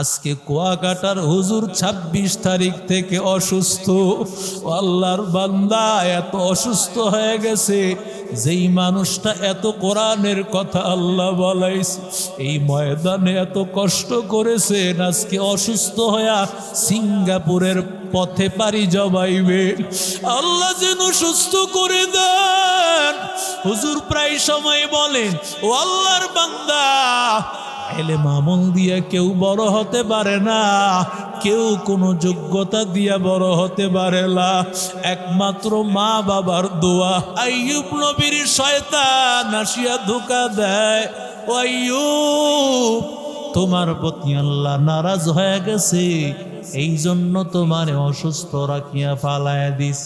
আজকে কুয়াকাটার হুজুর ২৬ তারিখ থেকে অসুস্থ। আল্লাহর বান্দা এত অসুস্থ হয়ে গেছে, যেই মানুষটা এত কোরআনের কথা আল্লাহ বলাইছে, এই ময়দানে এত কষ্ট করেছেন আজকে অসুস্থ হইয়া সিঙ্গাপুরের পথে পারি জবাইবে আল্লাহ যেন সুস্থ করে দেন। হুজুর প্রায় সময় বলেন, ও আল্লাহর বান্দা এলে মামল দিয়ে কেউ বড় হতে পারে না। কেউ কোনো যোগ্যতা দিয়া বড় হতে পারে না। একমাত্র মা বাবার দোয়া। আইয়ুব নবীর শয়তান আসিয়া ধোকা দেয়। ও আইয়ুব, তোমার প্রতি আল্লাহ নারাজ হয়ে গেছে। এই জন্য তোমার অসুস্থ রাখিয়া ফালায় দিস।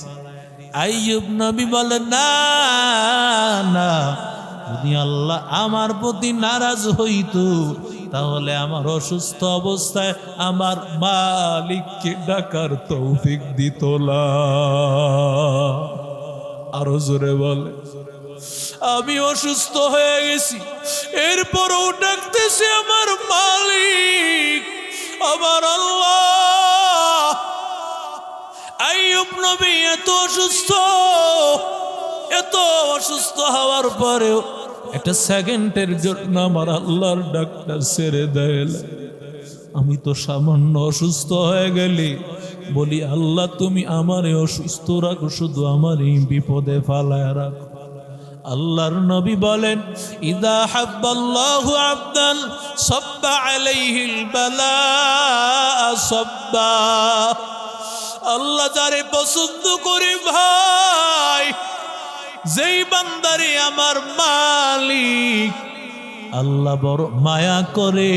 আইয়ুব নবী বলে, না না। যদি আল্লাহ আমার প্রতি নারাজ হইতো, তাহলে আমার অসুস্থ অবস্থায় আমার মালিককে ডাকার তৌফিক দিত আরও জোরে বলে। আমি অসুস্থ হয়ে গেছি, এরপরও ডাকতেছে আমার মালিক, আমার আল্লাহ। নবী এত অসুস্থ এত অসুস্থ হওয়ার পরেও একটা সেকেন্ডের জন্য আমার আল্লাহর ডাক্তার ছেড়ে দেয়। আমি তো সামান্য অসুস্থ হয়ে গেলি। বলি, আল্লাহ, তুমি আমারে অসুস্থ রাখো, শুধু আমার এই বিপদে ফালায় রাখো। আল্লাহর নবী বলেন, ইদা হাব্বাল্লাহু আবদান সাব্বা আলাইহিল বালা সাব্বা। আল্লাহ যারে পছন্দ করে ভাই যেই বান্দারে আমার মালিক আল্লাহ বড় মায়া করে।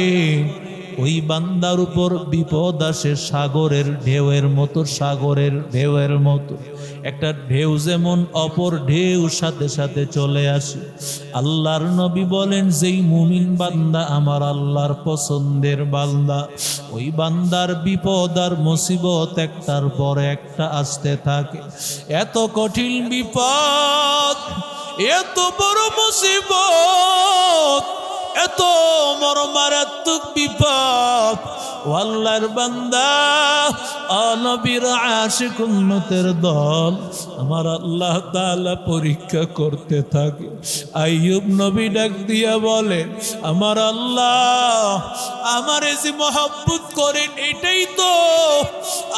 ওই বান্দার উপর বিপদ আসে সাগরের ঢেউয়ের মতো, সাগরের ঢেউয়ের মতো। একটা ঢেউ যেমন অপর ঢেউ সাথে সাথে চলে আসে। আল্লাহর নবী বলেন, যেই মুমিন বান্দা আমার আল্লাহর পছন্দের বান্দা। ওই বান্দার বিপদ আর মুসিবত একটার পর একটা আসতে থাকে। এত কঠিন বিপদ, এত বড় মুসিবত এত মরমারাত্মক বিপদ ও আল্লাহর বান্দা, অনবীর আশিক উন্নতের দল, আমার আল্লাহ তাআলা পরীক্ষা করতে থাকে। আইয়ুব নবী ডাক দিয়া বলে, আমার আল্লাহ, আমার যে মহব্বত করেন, এটাই তো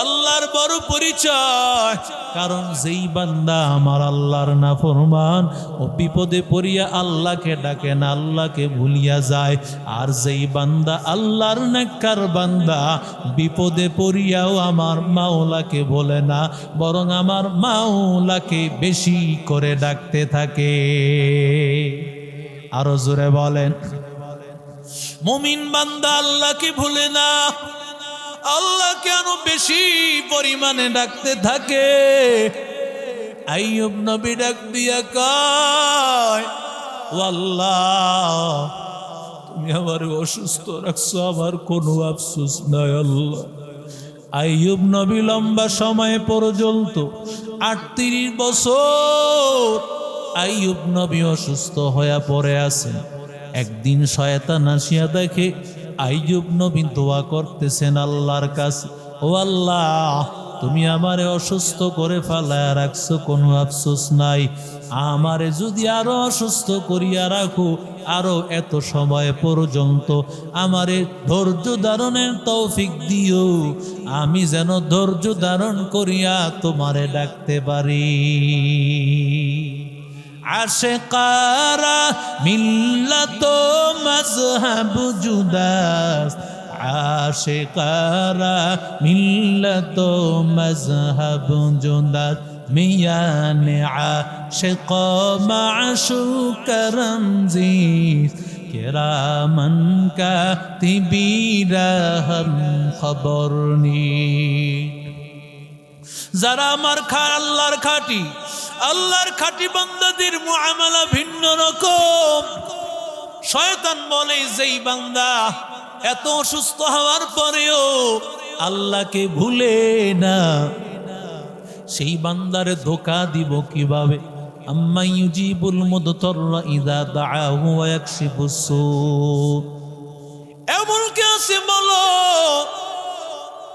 আল্লাহর বড় পরিচয়। কারণ যেই বান্দা আমার আল্লাহর না ফরমান ও বিপদে পড়িয়া আল্লাহকে ডাকে না, আল্লাহকে ভুলিয়া যায়। আর যেই বান্দা আল্লাহর নেককার বান্দা বিপদে পড়িয়াও আমার মাওলাকে বলে না, বরং আমার মাওলাকে বেশি করে ডাকতে থাকে। আরও জোরে বলেন। মুমিন বান্দা আল্লাহকে ভুলে না, আল্লাহ কেন বেশি পরিমাণে ডাকতে থাকে? আইয়ুব নবী ডাক দিয়া কয় আল্লাহ তুমি আমার অসুস্থ রাখছো, আমার কোনো আফসোস নাই আল্লাহ। আইয়ুব নবী লম্বা সময় পর্যন্ত আটত্রিশ বছর আইয়ুব নবী অসুস্থ হয়ে পড়ে আছেন একদিন শয়তান আসিয়া দেখে, আইয়ুব নবী দোয়া করতেছেন আল্লাহর কাছে। ও আল্লাহ তুমি আমারে অসুস্থ করে ফালায় রাখছো, কোনো আফসোস নাই। আমারে যদি আরও অসুস্থ করিয়া রাখো, আরও এত সময় পর্যন্ত আমারে ধৈর্য ধারণের তৌফিক দিও। আমি যেন ধৈর্য ধারণ করিয়া তোমারে ডাকতে পারি। আসে কারা আশেকারা মিল্লত মজহব জুদাস আশেকারা মিল্লত মজহব জুদাস মিয়ানে আশেক মাশুক রমজিস কেরামন কাতিবিরা হম খবর যারা আমার খা আল্লাহর খাটি আল্লাহর খাটি বান্দাদের মুআমালা ভিন্ন রকম। শয়তান বলে, যেই বান্দা এত অসুস্থ হওয়ার পরেও আল্লাহকে ভুলে না। সেই বান্দারে ধোকা দিব কীভাবে? এমন কে বলো,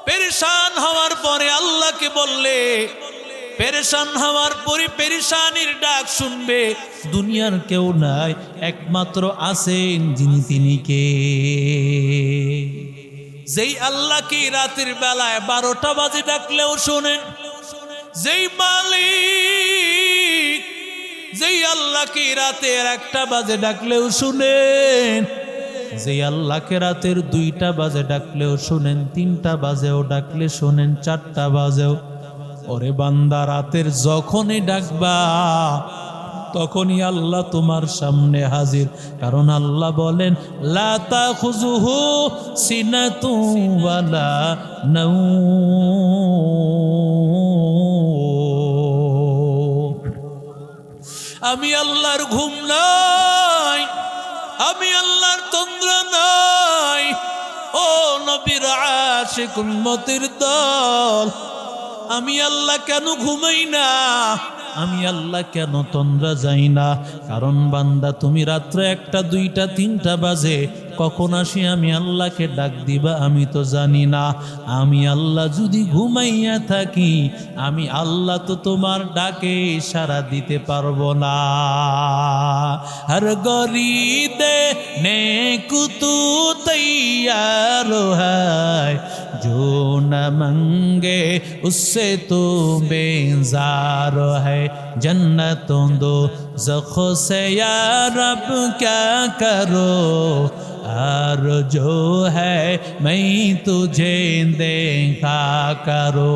পেরেশান হওয়ার পরে আল্লাহকে বললে পেরেশান হওয়ার পরে পেরেশানির ডাক শুনবে। দুনিয়ার কেউ নাই, একমাত্র আছেন যিনি তিনি কে। যেই আল্লাহকে রাতের বেলায় বারোটা বাজে ডাকলেও শোনেন। যেই মালিক, যেই আল্লাহকে রাতের একটা বাজে ডাকলেও শুনেন। যে আল্লাহকে রাতের দুইটা বাজে ডাকলেও শোনেন, তিনটা বাজেও ডাকলে শোনেন, চারটা বাজেও ওরে বান্দা, রাতের যখনই ডাকবা, তখনই আল্লাহ তোমার সামনে হাজির। কারণ আল্লাহ বলেন লাতা খুজুহু সিনাতু ওয়ালা নাউম আমি আল্লাহর ঘুম নাই, আমি আল্লাহর তন্দ্র নাই। ও নবীর আশিক উম্মতির দল আমি আল্লাহ কেন ঘুমাই না? আমি আল্লাহ কেন তন্দ্রা যাই না? কারণ বান্দা, তুমি রাত্রে একটা, দুইটা, তিনটা বাজে। কখন আসি আমি আল্লাহকে ডাক দিবা আমি তো জানি না। আমি আল্লাহ যদি ঘুমাইয়া থাকি, আমি আল্লাহ তো তোমার ডাকে সারা দিতে পারব না। হর গরিদে নে কুতু তৈয়ার হয়। मंगे उससे तो बेजार है जन्नतों दो जखो से या रब क्या करो और जो है मैं तुझे देखा करो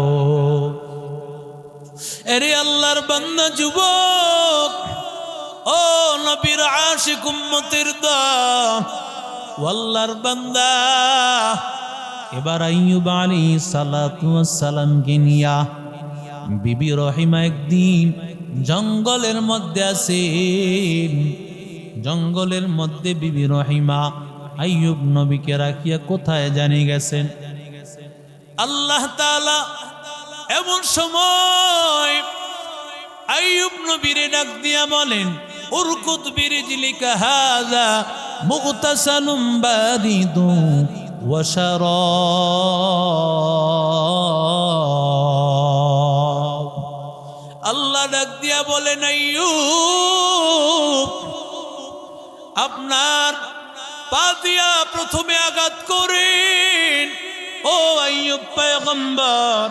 এরে আল্লাহর বান্দা যুবক ও নবীর আশিক উম্মতের দল ও আল্লাহর বান্দা এবার আইয়ুব আলী সালাতামকে নিয়া বিবি রহিমা একদিন জঙ্গলের মধ্যে আছেন। জঙ্গলের মধ্যে বিবি রহিমা আইয়ুব নবীকে রাখিয়া কোথায় জানি গেছেন। আল্লাহ এমন সময় আইয়ুব নবীরে ডাক দিয়া বলেন উরকুত বিরিজলিকা হাযা মুগতাসালুম বারিদু ওয়াশারাব আল্লাহ ডাক দিয়া বলেন আপনার পা দিয়া প্রথমে আঘাত করেন। ও আইয়ুব পয়গম্বর,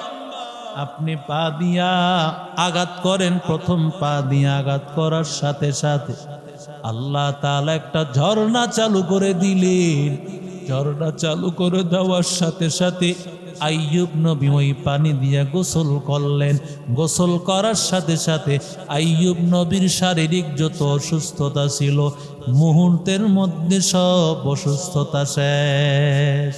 আপনি পা দিয়া আঘাত করেন, প্রথম পা দিয়া আঘাত করার সাথে সাথে আল্লাহ তাআলা একটা ঝর্ণা চালু করে দিলেন। ঝর্ণা চালু করে দেওয়ার সাথে সাথে আইয়ুব নবী ওই পানি দিয়া গোসল করলেন। গোসল করার সাথে সাথে আইয়ুব নবীর শারীরিক যত অসুস্থতা ছিল, মুহূর্তের মধ্যে সব অসুস্থতা শেষ।